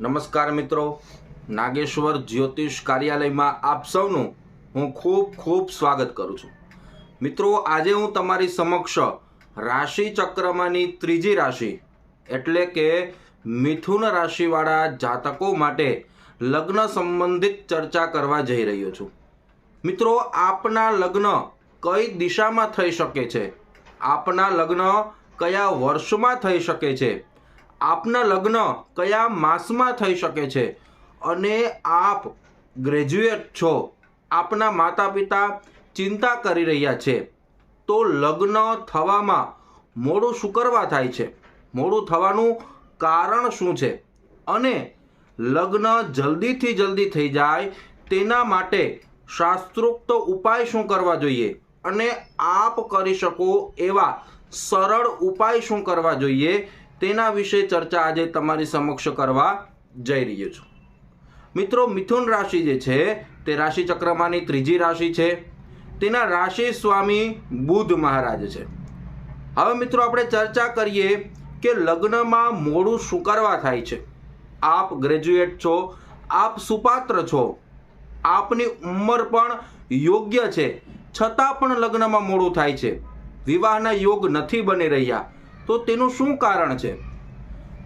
નમસ્કાર મિત્રો. નાગેશ્વર જ્યોતિષ કાર્યાલયમાં આપ સૌનું હું ખૂબ ખૂબ સ્વાગત કરું છું. મિત્રો, આજે હું તમારી સમક્ષ રાશિ ચક્રમાંની ત્રીજી રાશિ એટલે કે મિથુન રાશિવાળા જાતકો માટે લગ્ન સંબંધિત ચર્ચા કરવા જઈ રહ્યો છું. મિત્રો, આપના લગ્ન કઈ દિશામાં થઈ શકે છે? આપના લગ્ન કયા વર્ષમાં થઈ શકે છે? આપના લગ્ન કયા માસમાં થઈ શકે છે? અને આપ ગ્રેજ્યુએટ છો. આપના માતા પિતા ચિંતા કરી રહ્યા છે. તો લગ્ન થવામાં મોડું શું કરવા થાય છે? મોડું થવાનું કારણ શું છે? અને લગ્ન જલ્દીથી જલ્દી થઈ જાય તેના માટે શાસ્ત્રોક્ત ઉપાય શું કરવા જોઈએ? અને આપ કરી શકો એવા સરળ ઉપાય શું કરવા જોઈએ? તેના વિશે ચર્ચા આજે તમારી સમક્ષ કરવા જઈ રહ્યો છું. મિત્રો, મિથુન રાશિ જે છે, તે રાશિ ચક્રમાંની ત્રીજી રાશિ છે. તેના રાશિ સ્વામી બુધ મહારાજ છે. હવે મિત્રો, આપણે ચર્ચા કરીએ કે લગ્નમાં મોડું શું થાય છે. આપ ગ્રેજ્યુએટ છો, આપ સુપાત્ર છો, આપની ઉંમર પણ યોગ્ય છે. છતાં પણ લગ્નમાં મોડું થાય છે. વિવાહના યોગ નથી બની રહ્યા. તો તેનું શું કારણ છે?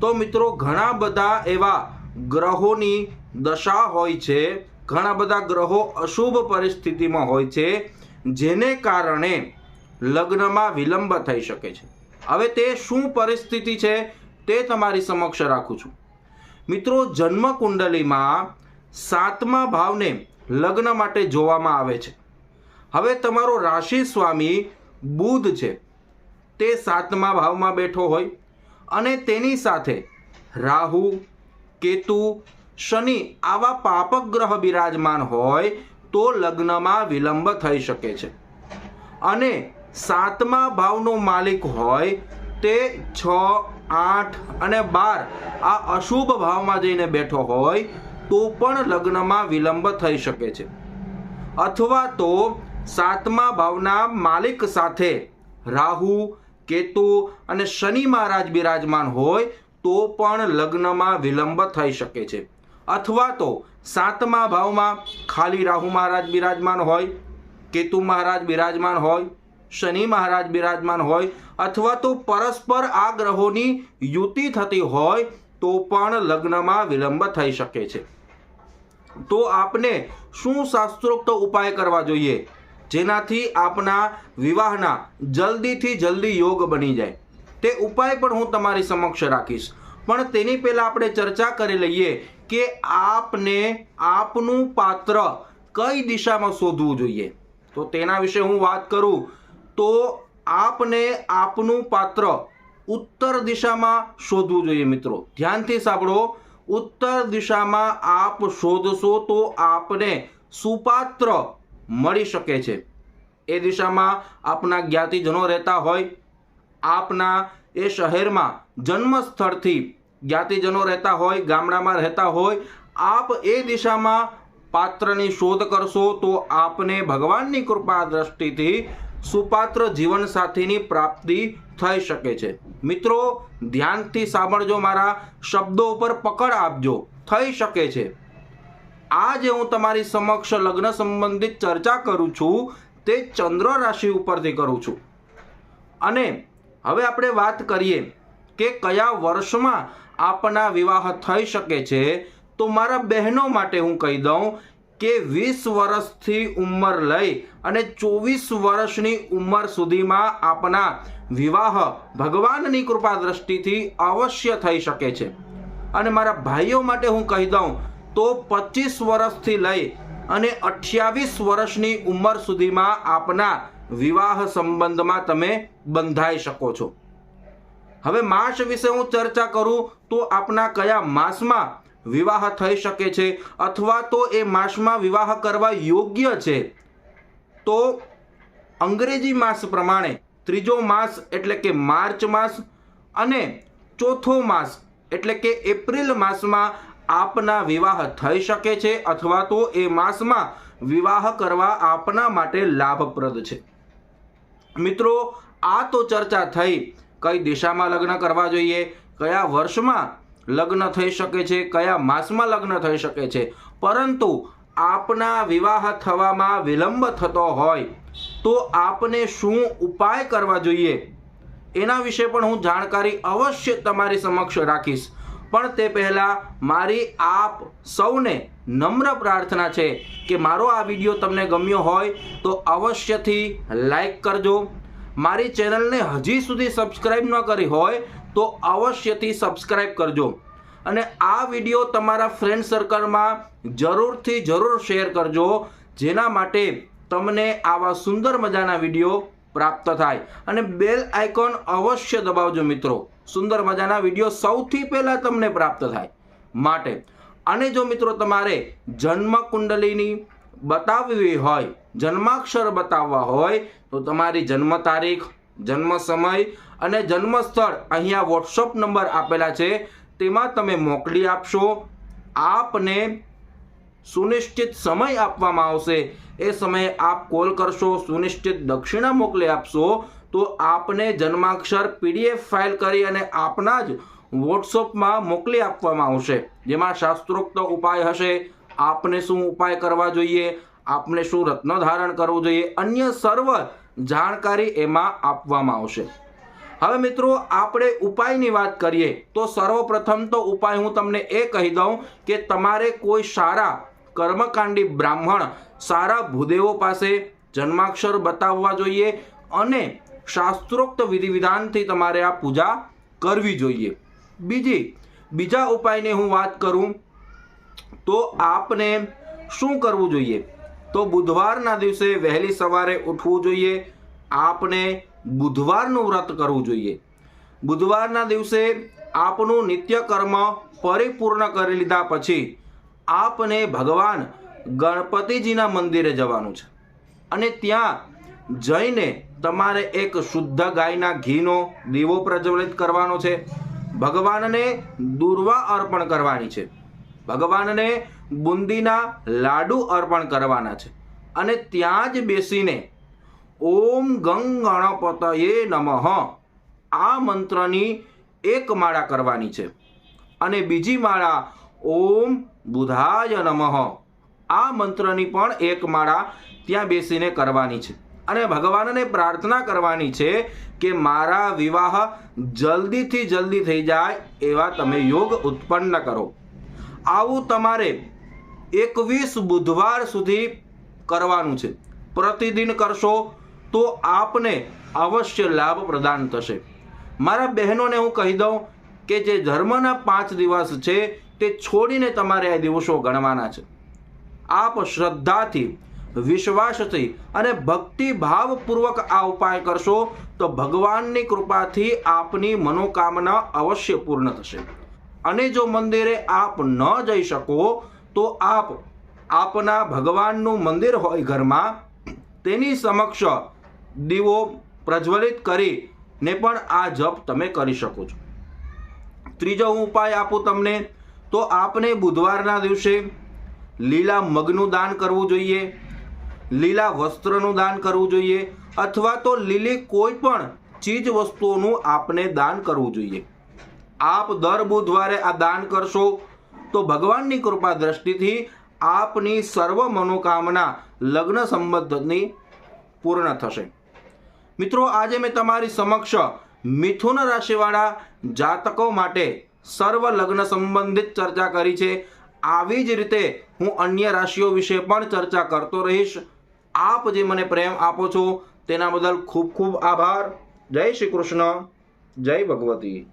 તો મિત્રો, ઘણા બધા એવા ગ્રહોની દશા હોય છે, ઘણા બધા ગ્રહો અશુભ પરિસ્થિતિમાં હોય છે, જેને કારણે લગ્નમાં વિલંબ થઈ શકે છે. હવે તે શું પરિસ્થિતિ છે તે તમારી સમક્ષ રાખું છું. મિત્રો જન્મ કુંડલીમાં સાતમા ભાવને લગ્ન માટે જોવામાં આવે છે. હવે તમારો રાશિ સ્વામી બુધ છે. તે સાતમા ભાવમાં બેઠો હોય અને તેની સાથે રાહુ, કેતુ, શનિ આવા પાપક ગ્રહ બિરાજમાન હોય તો લગ્નમાં વિલંબ થઈ શકે છે. અને સાતમા ભાવનો માલિક હોય તે છ, આઠ અને બાર આ અશુભ ભાવમાં જઈને બેઠો હોય તો પણ લગ્નમાં વિલંબ થઈ શકે છે. અથવા તો સાતમા ભાવના માલિક સાથે રાહુ કેતુ અને શનિ મહારાજ બિરાજમાન હોય, તો પણ લગ્નમાં વિલંબ થઈ શકે છે. અથવા તો સાતમા ભાવમાં ખાલી રાહુ મહારાજ બિરાજમાન હોય, કેતુ મહારાજ બિરાજમાન હોય, શનિ મહારાજ બિરાજમાન હોય, અથવા તો પરસ્પર આ ગ્રહોની યુતિ થતી હોય, તો પણ લગ્નમાં વિલંબ થઈ શકે છે. તો આપને શું શાસ્ત્રોક્ત ઉપાય કરવા જોઈએ? જેનાથી આપના વિવાહના જલ્દીથી જલ્દી યોગ બની જાય. તે ઉપાય પણ હું તમારી સમક્ષ રાખીશ. પણ તેની પહેલાં આપણે ચર્ચા કરી લઈએ કે આપને આપનું પાત્ર કઈ દિશામાં શોધવું જોઈએ. તો તેના વિશે હું વાત કરું. તો આપને આપનું પાત્ર ઉત્તર દિશામાં શોધવું જોઈએ મિત્રો. ધ્યાનથી સાંભળો. ઉત્તર દિશામાં આપ શોધશો તો આપને સુપાત્ર મળી શકે છે. એ દિશામાં આપના જ્ઞાતિજનો રહેતા હોય, આપના એ શહેરમાં જન્મ સ્થળથી જ્ઞાતિજનો રહેતા હોય, ગામડામાં રહેતા હોય, આપ એ દિશામાં પાત્રની શોધ કરશો તો આપને ભગવાનની કૃપા દ્રષ્ટિથી સુપાત્ર જીવનસાથીની પ્રાપ્તિ થઈ શકે છે. મિત્રો, ધ્યાનથી સાંભળજો મારા શબ્દો ઉપર પકડ આપજો. થઈ શકે છે. આજે હું તમારી સમક્ષ લગ્ન સંબંધિત ચર્ચા કરું છું, તે ચંદ્ર રાશિ ઉપરથી કરું છું. અને હવે આપણે વાત કરીએ કે કયા વર્ષમાં આપના વિવાહ થઈ શકે છે, તો મારા બહેનો માટે હું કહી દઉં કે વીસ વર્ષથી ઉંમર લઈ અને ચોવીસ વર્ષની ઉંમર સુધીમાં આપના વિવાહ ભગવાનની કૃપા દ્રષ્ટિથી અવશ્ય થઈ શકે છે. અને મારા ભાઈઓ માટે હું કહી દઉં તો પચીસ વર્ષથી લઈ અને અઠ્યાવીસ વર્ષની ઉંમર સુધીમાં આપના વિવાહ સંબંધમાં તમે બંધાઈ શકો છો. હવે માસ વિશે હું ચર્ચા કરું તો આપના કયા માસમાં વિવાહ થઈ શકે છે અથવા તો એ માસમાં વિવાહ કરવા યોગ્ય છે? તો અંગ્રેજી માસ પ્રમાણે ત્રીજો માસ એટલે કે માર્ચ માસ અને ચોથો માસ એટલે કે એપ્રિલ માસમાં આપના વિવાહ થઈ શકે છે અથવા તો એ માસમાં વિવાહ કરવા આપના માટે લાભપ્રદ છે. મિત્રો, આ તો ચર્ચા થઈ. કઈ દિશામાં લગ્ન કરવા જોઈએ? કયા વર્ષમાં લગ્ન થઈ શકે છે? કયા માસમાં લગ્ન થઈ શકે છે? પરંતુ આપના વિવાહ થવામાં વિલંબ થતો હોય તો આપને શું ઉપાય કરવા જોઈએ? એના વિશે પણ હું જાણકારી અવશ્ય તમારી સમક્ષ રાખીશ. પણ તે પહેલાં મારી આપ સૌને નમ્ર પ્રાર્થના છે કે મારો આ વીડિયો તમને ગમ્યો હોય તો અવશ્યથી લાઈક કરજો. મારી ચેનલને હજી સુધી સબસ્ક્રાઈબ ન કરી હોય તો અવશ્યથી સબસ્ક્રાઈબ કરજો. અને આ વીડિયો તમારા ફ્રેન્ડ સર્કલમાં જરૂરથી જરૂર શેર કરજો, જેના માટે તમને આવા સુંદર મજાના વીડિયો પ્રાપ્ત થાય. અને બેલ આઇકોન અવશ્ય દબાવજો મિત્રો. સુંદર મજાના વીડિયો સૌથી પહેલાં તમને પ્રાપ્ત થાય. માટે, અને જો મિત્રો તમારે જન્મ કુંડલીની બતાવવી હોય, જન્માક્ષર બતાવવા હોય, તો તમારી જન્મ તારીખ, જન્મ સમય અને જન્મ સ્થળ અહીંયા વોટ્સઅપ નંબર આપેલા છે. તેમાં તમે મોકલી આપશો. આપને સુનિશ્ચિત સમય આપવામાં આવશે. એ સમયે આપ કોલ કરશો, સુનિશ્ચિત દક્ષિણા મોકલી આપશો, તો આપને જન્માક્ષર પીડીએફ ફાઇલ કરી અને આપના જ વોટ્સઅપમાં મોકલી આપવામાં આવશે. જેમાં શાસ્ત્રોક્ત ઉપાય હશે. આપને શું ઉપાય કરવા જોઈએ? આપને શું રત્ન ધારણ કરવું જોઈએ? અન્ય સર્વ જાણકારી એમાં આપવામાં આવશે. હવે મિત્રો, આપણે ઉપાયની વાત કરીએ. તો સર્વપ્રથમ તો ઉપાય હું તમને એ કહી દઉં કે તમારે કોઈ સારા કર્મકાંડી બ્રાહ્મણ સારા ભૂદેવો પાસે જન્માક્ષર બતાવવા જોઈએ અને શાસ્ત્રોક્ત વિધિવિધાનથી તમારે આ પૂજા કરવી જોઈએ. બીજી, બીજા ઉપાયની હું વાત કરું તો આપને શું કરવું જોઈએ? તો બુધવારના દિવસે વહેલી સવારે ઉઠવું જોઈએ. આપને બુધવારનું વ્રત કરવું જોઈએ. બુધવારના દિવસે આપનું નિત્યકર્મ પરિપૂર્ણ કરી લીધા પછી આપને ભગવાન ગણપતિજીના મંદિરે જવાનું છે. અને ત્યાં જઈને તમારે એક શુદ્ધ ગાયના ઘીનો દીવો પ્રજ્વલિત કરવાનો છે. ભગવાનને દુર્વા અર્પણ કરવાની છે. ભગવાનને બુંદીના લાડુ અર્પણ કરવાના છે. અને ત્યાં જ બેસીને ઓમ ગંગ ગણપતયે નમઃ આ મંત્રની એક માળા કરવાની છે. અને બીજી માળા ઓમ બુધાય નમઃ. આ મંત્રની પણ એક માળા ત્યાં બેસીને કરવાની છે. અને ભગવાનને પ્રાર્થના કરવાની છે કે મારા વિવાહ જલ્દીથી જલ્દી થઈ જાય એવા તમે યોગ ઉત્પન્ન કરો. આવું તમારે એકવીસ બુધવાર સુધી કરવાનું છે. પ્રતિદિન કરશો તો આપને અવશ્ય લાભ પ્રદાન થશે. મારા બહેનોને હું કહી દઉં કે જે ધર્મના પાંચ દિવસ છે તે છોડીને તમારે આ દિવસો ગણવાના છે. આપ શ્રદ્ધાથી, વિશ્વાસથી અને ભક્તિભાવપૂર્વક આ ઉપાય કરશો તો ભગવાનની કૃપાથી આપની મનોકામના અવશ્ય પૂર્ણ થશે. અને જો મંદિરે આપ ન જઈ શકો, તો આપ આપના ભગવાનનું મંદિર હોય ઘરમાં, તેની સમક્ષ દીવો પ્રજ્વલિત કરીને પણ આ જપ તમે કરી શકો છો. ત્રીજો હું ઉપાય આપું તમને. તો આપને બુધવારના દિવસે લીલા મગનું દાન કરવું જોઈએ, લીલા વસ્ત્રનું દાન કરવું જોઈએ, અથવા તો લીલી કોઈ પણ ચીજ વસ્તુઓનું આપને દાન કરવું જોઈએ. આપ દર બુધવારે આ દાન કરશો તો ભગવાનની કૃપા દ્રષ્ટિથી આપની સર્વ મનોકામના લગ્ન સંબંધની પૂર્ણ થશે. મિત્રો, આજે મેં તમારી સમક્ષ મિથુન રાશિવાળા જાતકો માટે સર્વ લગ્ન સંબંધિત ચર્ચા કરી છે. આવી જ રીતે હું અન્ય રાશિઓ વિશે પણ ચર્ચા કરતો રહીશ. આપ જે મને પ્રેમ આપો છો, તેના બદલ ખૂબ ખૂબ આભાર. જય શ્રી કૃષ્ણ. જય ભગવતી.